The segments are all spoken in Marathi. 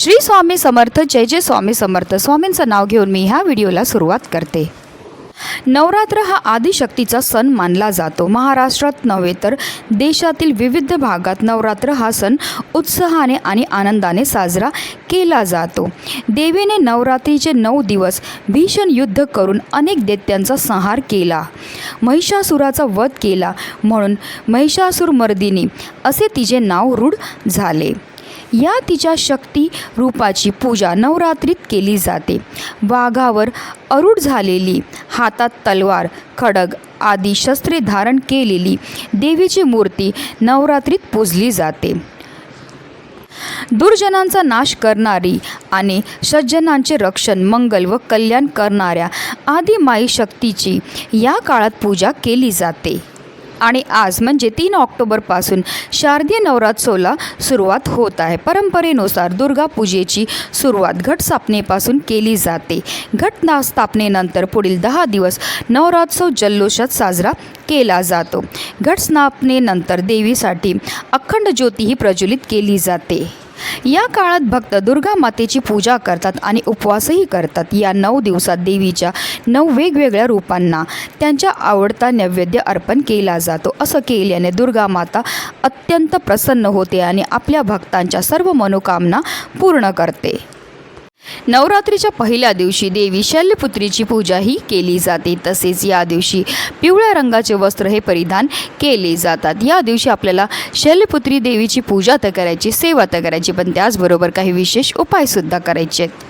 श्री स्वामी समर्थ जय जय स्वामी समर्थ. स्वामींचं नाव घेऊन मी ह्या व्हिडिओला सुरुवात करते. नवरात्र हा आदिशक्तीचा सण मानला जातो. महाराष्ट्रात नव्हे तर देशातील विविध भागात नवरात्र हा सण उत्साहाने आणि आनंदाने साजरा केला जातो. देवीने नवरात्रीचे नऊ दिवस भीषण युद्ध करून अनेक दैत्यांचा संहार केला. महिषासुराचा वध केला. म्हणून महिषासुरमर्दिनी असे तिचे नाव रूढ झाले. या तिच्या शक्ती रूपाची पूजा नवरात्रीत केली जाते. वाघावर अरुढ झालेली हातात तलवार खडग आदी शस्त्रे धारण केलेली देवीची मूर्ती नवरात्रीत पूजली जाते. दुर्जनांचा नाश करणारी आणि सज्जनांचे रक्षण मंगल व कल्याण करणाऱ्या आदी माई शक्तीची या काळात पूजा केली जाते. आणि आज म्हणजे तीन ऑक्टोबरपासून शारदीय नवरात्रोला सुरुवात होत आहे. परंपरेनुसार दुर्गा पूजेची सुरुवात घट स्थापनेपासून केली जाते. घटना स्थापनेनंतर पुढील दहा दिवस नवरात्रोत्सव जल्लोषात साजरा केला जातो. घट स्थापनेनंतर देवीसाठी अखंड ज्योतीही प्रज्वलित केली जाते. या काळात भक्त दुर्गा मातेची पूजा करतात आणि उपवासही करतात. या नऊ दिवसात देवीच्या नऊ वेगवेगळ्या रूपांना त्यांच्या आवडता नैवेद्य अर्पण केला जातो. असं केल्याने दुर्गा माता अत्यंत प्रसन्न होते आणि आपल्या भक्तांच्या सर्व मनोकामना पूर्ण करते. नवरात्रीच्या पहिल्या दिवशी देवी शल्यपुत्रीची पूजाही केली जाते. तसेच या दिवशी पिवळ्या रंगाचे वस्त्र हे परिधान केले जातात. या दिवशी आपल्याला शल्यपुत्री देवीची पूजा तर करायची सेवा तर करायची पण त्याचबरोबर काही विशेष उपायसुद्धा करायचे. आहेत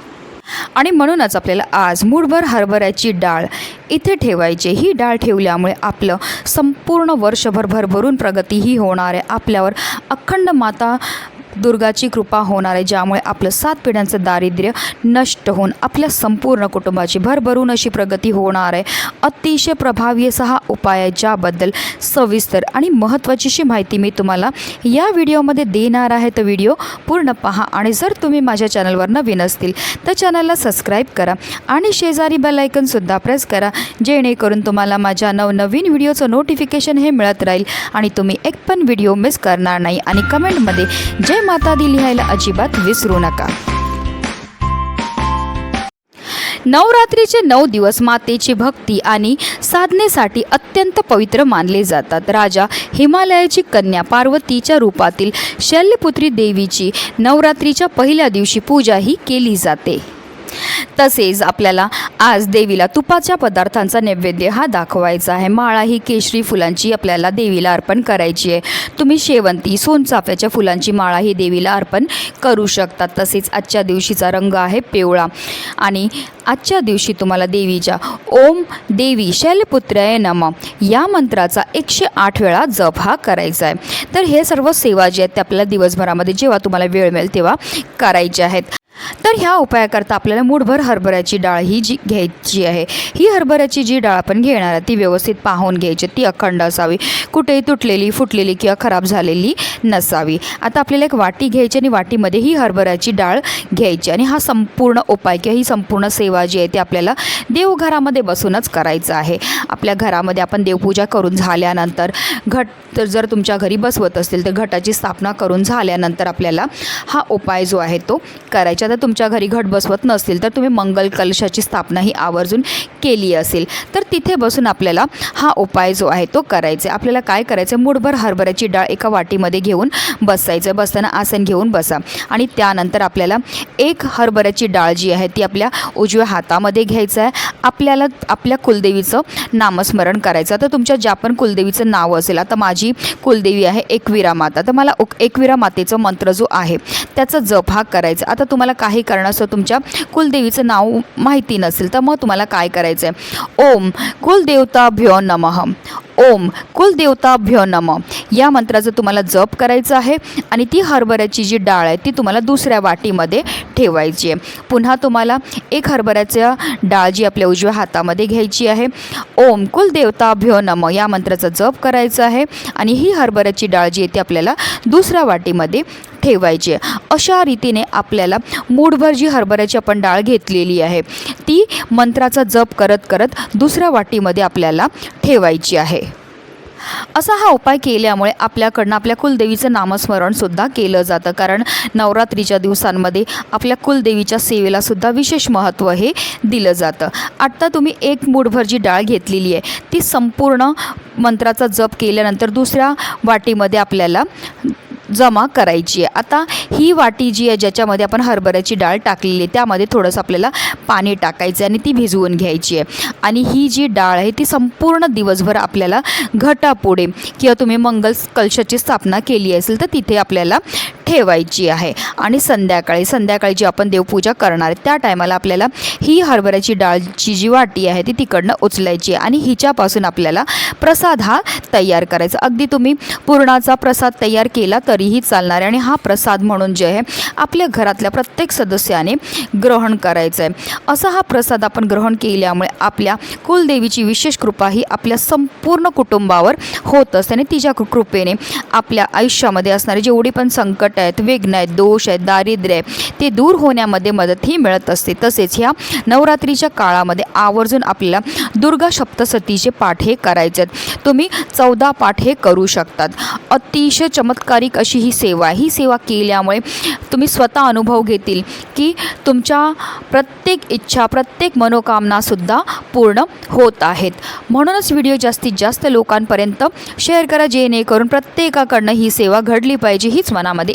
आणि म्हणूनच आपल्याला आज मूठभर हरभऱ्याची डाळ इथे ठेवायची. ही डाळ ठेवल्यामुळे आपलं संपूर्ण वर्षभर भरभरून प्रगतीही होणार आहे. आपल्यावर अखंड माता दुर्गाची कृपा होणार आहे ज्यामुळे आपलं सात पिढ्यांचं दारिद्र्य नष्ट होऊन आपल्या संपूर्ण कुटुंबाची भरभरून अशी प्रगती होणार आहे. अतिशय प्रभावी असा हा उपाय आहे ज्याबद्दल सविस्तर आणि महत्त्वाचीशी माहिती मी तुम्हाला या व्हिडिओमध्ये देणार आहे. तर व्हिडिओ पूर्ण पहा आणि जर तुम्ही माझ्या चॅनलवर नवीन असतील तर चॅनलला सबस्क्राईब करा आणि शेजारी बेलायकनसुद्धा प्रेस करा जेणेकरून तुम्हाला माझ्या नवनवीन व्हिडिओचं नोटिफिकेशन हे मिळत राहील आणि तुम्ही एक पण व्हिडिओ मिस करणार नाही. आणि कमेंटमध्ये जय माता दी लिहायला अजिबात विसरू नका. नवरात्रीचे नऊ दिवस मातेची भक्ती आणि साधनेसाठी अत्यंत पवित्र मानले जातात. राजा हिमालयाची कन्या पार्वतीच्या रूपातील शल्यपुत्री देवीची नवरात्रीच्या पहिल्या दिवशी पूजाही केली जाते. तसेच आपल्याला आज देवीला तुपाच्या पदार्थांचा नैवेद्य हा दाखवायचा आहे. माळा ही केशरी फुलांची आपल्याला देवीला अर्पण करायची आहे. तुम्ही शेवंती सोनचाफ्याच्या फुलांची माळा ही देवीला अर्पण करू शकतात तसेच आजच्या दिवशीचा रंग आहे पिवळा. आणि आजच्या दिवशी तुम्हाला देवीच्या ओम देवी शैलपुत्राय नम या मंत्राचा एकशे आठ वेळा जप हा करायचा आहे. तर हे सर्व सेवा जे आहेत ते आपल्याला दिवसभरामध्ये जेव्हा तुम्हाला वेळ मिळेल तेव्हा करायचे आहेत. तर ह्या उपायाकरता आपल्याला मूठभर हरभऱ्याची डाळ ही जी घ्यायची आहे ही हरभऱ्याची जी डाळ आपण घेणार आहे ती व्यवस्थित पाहून घ्यायची ती अखंड असावी. कुठेही तुटलेली फुटलेली किंवा खराब झालेली नसावी. आता आपल्याला एक वाटी घ्यायची आणि वाटीमध्ये ही हरभऱ्याची डाळ घ्यायची आणि हा संपूर्ण उपाय किंवा ही संपूर्ण सेवा जी आहे ती आपल्याला देवघरामध्ये बसूनच करायचं आहे. आपल्या घरामध्ये आपण देवपूजा करून झाल्यानंतर घट तर जर तुमच्या घरी बसवत असतील तर घटाची स्थापना करून झाल्यानंतर आपल्याला हा उपाय जो आहे तो करायचा. तर तुमच्या घरी घट बसवत नसतील तर तुम्ही मंगल कलशाची स्थापना ही आवर्जून केली असेल. तर तिथे बसून आपल्याला हा उपाय जो आहे तो करायचा आहे. आपल्याला काय करायचं आहे? मूठभर हरभऱ्याची डाळ एका वाटीमध्ये घेऊन बसायचं बसताना आसन घेऊन बसा. आणि त्यानंतर आपल्याला एक हरभऱ्याची डाळ जी आहे ती आपल्या उजव्या हातामध्ये घ्यायचं आहे. आपल्याला आपल्या कुलदेवीचं नामस्मरण करायचं तर तुमच्या ज्या पण कुलदेवीचं नाव असेल आता माझी कुलदेवी आहे एकविरा माता. तर मला उक- एकविरा मातेचं मंत्र जो आहे त्याचा जप हा करायचा आता तुम्हाला काही कारणास्तव तुमच्या कुलदेवीचं नाव माहिती नसेल तर मग तुम्हाला काय करायचं आहे ओम कुलदेवताभ्यो नमः. ओम कुलदेवताभ्यो नम. या मंत्राचं तुम्हाला जप करायचं आहे आणि ती हरभऱ्याची जी डाळ आहे ती तुम्हाला दुसऱ्या वाटीमध्ये ठेवायची आहे. पुन्हा तुम्हाला एक हरभऱ्याच्या डाळ जी आपल्या उजव्या हातामध्ये घ्यायची आहे. ओम कुलदेवताभ्य नम. या मंत्राचा जप करायचा आहे आणि ही हरभऱ्याची डाळ जी आहे ती आपल्याला दुसऱ्या वाटीमध्ये ठेवायची आहे. अशा रीतीने आपल्याला मूठभर जी हरभऱ्याची आपण डाळ घेतलेली आहे ती मंत्राचा जप करत करत दुसऱ्या वाटीमध्ये आपल्याला ठेवायची आहे. असा हा उपाय केल्यामुळे आपल्याकडनं आपल्या कुलदेवीचं नामस्मरणसुद्धा केलं जातं. कारण नवरात्रीच्या दिवसांमध्ये आपल्या कुलदेवीच्या सेवेलासुद्धा विशेष महत्त्व हे दिलं जातं. आत्ता तुम्ही एक मूठभर जी डाळ घेतलेली आहे ती संपूर्ण मंत्राचा जप केल्यानंतर दुसऱ्या वाटीमध्ये आपल्याला जमा करायची आहे. आता ही वाटी जी आहे ज्याच्यामध्ये आपण हरभऱ्याची डाळ टाकलेली आहे त्यामध्ये थोडंसं आपल्याला पाणी टाकायचं आहे आणि ती भिजवून घ्यायची आहे. आणि ही जी डाळ आहे ती संपूर्ण दिवसभर आपल्याला घटापुढे किंवा तुम्ही मंगल कलशाची स्थापना केली असेल तर तिथे आपल्याला ठेवायची आहे. आणि संध्याकाळी संध्याकाळी जी आपण देवपूजा करणार आहे त्या टायमाला आपल्याला ही हरभऱ्याची डाळची जी वाटी आहे ती तिकडनं उचलायची आहे. आणि हिच्यापासून आपल्याला प्रसाद हा तयार करायचा. अगदी तुम्ही पुरणाचा प्रसाद तयार केला तरीही चालणार आहे. आणि हा प्रसाद म्हणून जे आहे आपल्या घरातल्या प्रत्येक सदस्याने ग्रहण करायचं आहे. असा हा प्रसाद आपण ग्रहण केल्यामुळे आपल्या कुलदेवीची विशेष कृपा ही आपल्या संपूर्ण कुटुंबावर होत असते. आणि तिच्या कृपेने आपल्या आयुष्यामध्ये असणारे जेवढी पण संकट आहेत विघ्न आहेत दोष आहेत दारिद्र्य आहे ते दूर होण्यामध्ये मदतही मिळत असते. तसेच ह्या नवरात्रीच्या काळामध्ये आवर्जून आपल्याला दुर्गा सप्तसतीचे पाठ हे करायचे आहेत. तुम्ही चौदा पाठ हे करू शकतात. अतिशय चमत्कारिक अशी ही सेवा आहे. ही सेवा केल्यामुळे तुम्ही स्वतः अनुभव घेतील की तुमच्या प्रत्येक इच्छा प्रत्येक मनोकामनासुद्धा पूर्ण होत आहेत. म्हणूनच व्हिडिओ जास्तीत जास्त लोकांपर्यंत शेअर करा जेणेकरून प्रत्येकाकडनं ही सेवा घडली पाहिजे हीच मनामध्ये